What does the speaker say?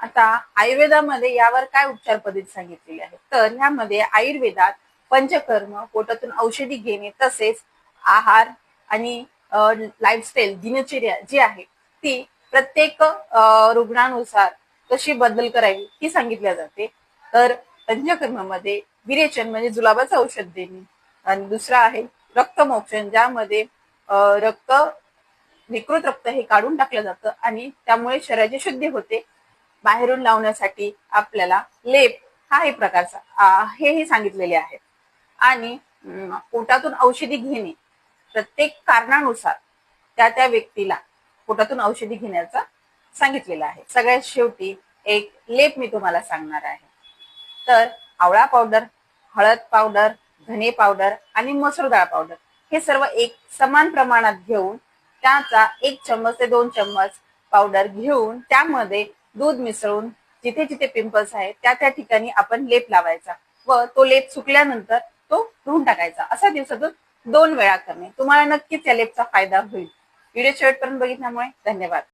आता आयुर्वेदामध्ये यावर काय उपचार पद्धती सांगितलेली आहे तर ह्यामध्ये आयुर्वेदात पंचकर्म पोटातून औषधी घेणे तसेच आहार आणि लाईफस्टाईल दिनचर्या जी आहे ती प्रत्येक रुग्णानुसार कशी बदल करावी ही सांगितल्या जाते. तर पंचकर्मामध्ये विरेचन म्हणजे जुलाबाचं औषध देणे आणि दुसरा आहे रक्तमोक्षण ज्यामध्ये रक्त विकृत रक्त हे काढून टाकलं जातं आणि त्यामुळे शरीराची शुद्धी होते. बाहेरून लावण्यासाठी आपल्याला लेप हा एक प्रकारचा हेही सांगितलेले आहे आणि पोटातून औषधी घेणे प्रत्येक कारणानुसार त्या त्या व्यक्तीला पोटातून औषधी घेण्याचा सांगितलेलं आहे. सगळ्यात शेवटी एक लेप मी तुम्हाला सांगणार आहे. तर आवळा पावडर हळद पावडर धने पावडर आणि मसूर डाळ पावडर हे सर्व एक समान प्रमाणात घेऊन त्याचा एक चम्मच ते दोन चम्मच पावडर घेऊन त्यामध्ये दूध मिसळून जिथे जिथे पिंपल्स आहेत त्या त्या ठिकाणी आपण लेप लावायचा व तो लेप सुकल्यानंतर तो धुवून टाकायचा. असा दिवसातून दोन वेळा करणे. तुम्हाला नक्कीच या लेपचा फायदा होईल. व्हिडिओ शेवटपर्यंत बघितल्यामुळे धन्यवाद.